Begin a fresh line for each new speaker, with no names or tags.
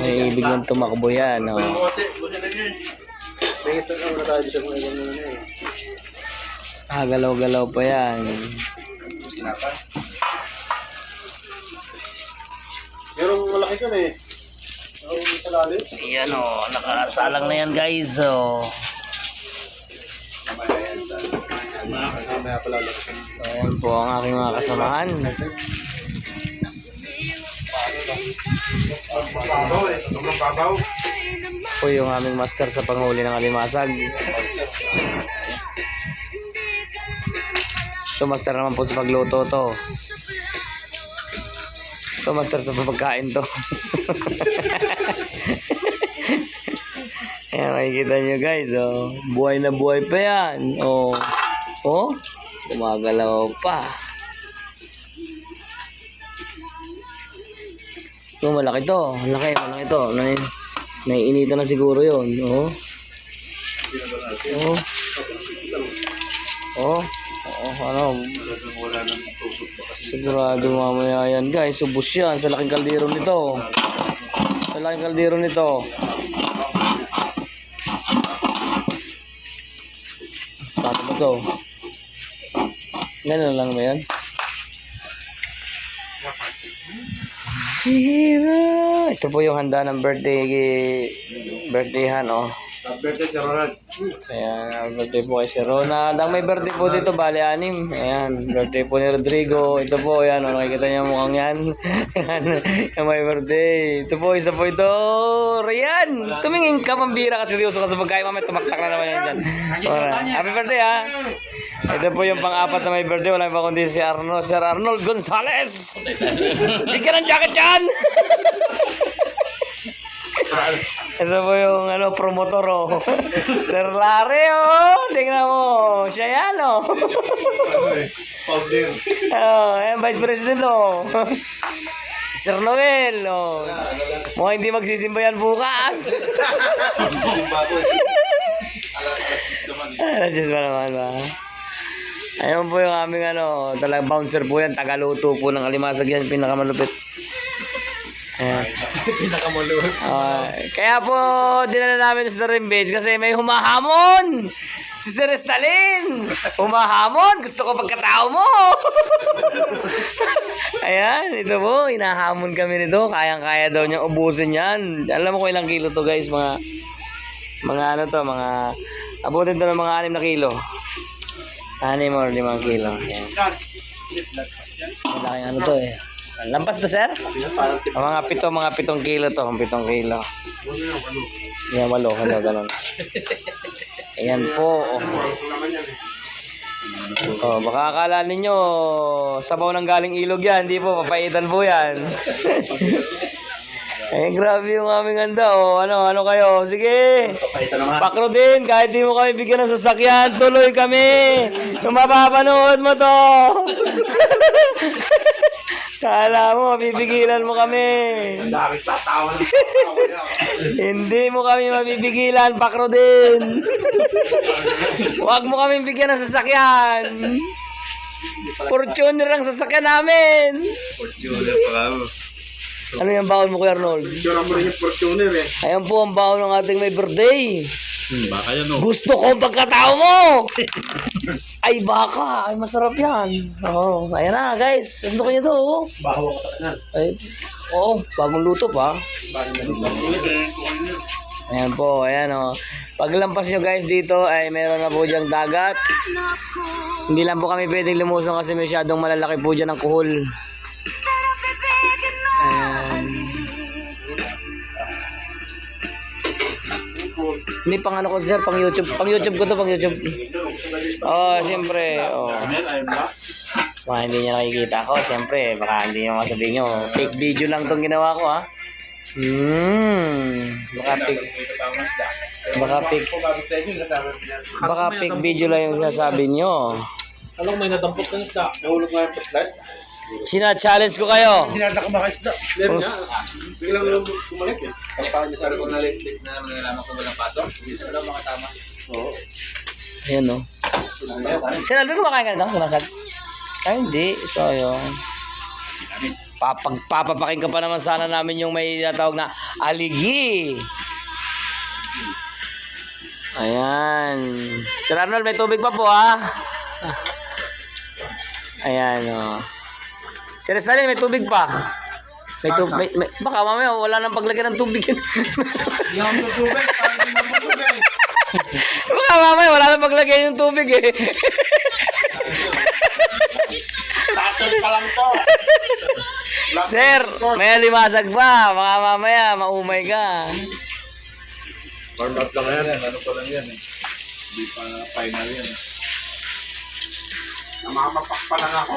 May biglang tumakbo yan. Oh. Ah, galaw-galaw pa yan.
Merong malaki ka na eh. Ako sa lalim.
Yan o, oh, nakasalang na yan guys. Oh. So, yan po ang aking mga kasamahan.
Babaw eh. Sobrang babaw.
Po yung aming master sa panghuli ng alimasag. Ito master naman po sa pagluto to. Ito master sa pagkain to. Ayan, makikita nyo guys, oh. Buhay na buhay pa yan. Oh. Oh, gumagalaw pa. Ito, malaki to. Malaki, malaki to. Nai naiinita na siguro yun. Oh. Oh. Oh. Oh, ano,
tusok pa kasi.
Sigurado mamaya yan guys, subos yan sa laking kaldero nito. Sa laking kaldero nito. Paano mo to? Ganun lang ba yan? Hira! Ito po yung handa ng birthday birthdayhan oh.
Birthday si Ronald.
Ayan, birthday po kay si Ronald. Ang may birthday po dito, bali anim. Ayan, birthday po ni Rodrigo. Ito po, ayan, oh, nakikita niyo ang mukhang yan. Ayan, may birthday. Ito po, isa po ito. Rian! Tumingin ka, pambira ka, seryoso ka sa pagkain. Mamaya tumaktak na naman yan dyan. Happy birthday, ha? Ito po yung pang-apat na may birthday. Wala pa kundi si Arnold, Sir Arnold Gonzales. Bigyan ng jacket yan! Ito po yung ano, promotor oh. Sir Larry oh. Tingnan mo. Siya yan oh.
Powder.
oh ayan, Vice President oh. Si Sir Noel oh. Mukhang hindi magsisimba yan bukas.
Zimbabwe.
Alas Diyos ba naman ba? Ayun po yung aming ano, talagang bouncer po yan, tagaluto po ng alimasag yan, pinakamalupit. Ayan.
Pinakamalunod.
Ah, kaya po, dinala namin sa Rim Beach kasi may humahamon. Si Sir Stalin. Humahamon. Gusto ko pagkatao mo. Ayan, ito po. Inahamon kami nito. Kayang-kaya daw niyang ubusin yan. Alam mo kung ilang kilo to guys. Mga, mga ano to, mga, abutin to ng mga anim na kilo. Anim or limang kilo. Ayan. Malaki ano to eh. Lampas to sir? Mga pito, mga pitong kilo to, ang pitong kilo. Yan, walo, walo, ganun. Ayan po. Oh. oh, baka akala ninyo, sabaw ng galing ilog yan. Hindi po, papaitan po yan. eh, grabe yung aming handa. Oh, ano, ano kayo? Sige. Pakro din, kahit di mo kami bigyan ng sasakyan, tuloy kami. Kung mapapanood mo to. Kala mo, mapipigilan mo kami.
Ang dami tatawa niya.
Hindi mo kami mapipigilan, pakro din. Huwag mo kami bigyan ng sasakyan. Fortuner ang sasakyan namin.
Fortuner pa.
Ano yung baon mo, Kuya Arnold?
Picture mo rin yung Fortuner eh.
Ayan po ang baon ng ating may birthday.
Hmm, baka yan o.
Gusto ko ang pagkatao mo! Ay, baka. Ay, masarap yan. Oo. ayan na, guys. Gusto ko niyo to. oh.
Bahaw ka na.
Ay, oo. bagong luto pa. Ayan po, ayan o. Paglampas nyo guys dito ay meron na po diyang dagat. Hindi lang po kami pwedeng lumusong kasi masyadong malalaki po dyan ang kuhol. Hindi pang ano ko sir, pang YouTube. Pang YouTube ko to, pang YouTube. Oh, siyempre. Oh. Baka hindi niya nakikita ko, siyempre. Baka hindi niya masabihin nyo. Fake video lang tong ginawa ko ha. Hmm. Baka fake, baka fake, baka fake video lang yung sinasabi nyo.
Alam may nadampot ka isda.
Nahulog nga yung flashlight.
Sina-challenge ko kayo.
Hinada ka makaisda. Biglang kumalik eh. Kapahan niya sa
Sabi ko na late na naman nalaman ko walang pasok. Hindi ko lang makatama.
Oo.
Ayan no. Sir Alvin, kumakain ka na ito? Sumasag? Ay, hindi. So, yun. Papag, papapaking ka pa naman sana namin yung may tinatawag na aligi. Ayan. Sir Arnold, may tubig pa po ha. Ayan o. Oh. Sir Stalin, may tubig pa. May tubig. May, may, baka mamaya wala nang paglagyan ng tubig.
Hindi ako. Parang hindi mo tutubig.
baka mamaya wala nang paglagyan yung tubig eh.
Tasal pa lang to.
Sir, may limasag pa. Baka mamaya maumay ka.
Warm up lang yan. Ano pa lang yan eh. Hindi pa final yan. Namamapak pa lang ako.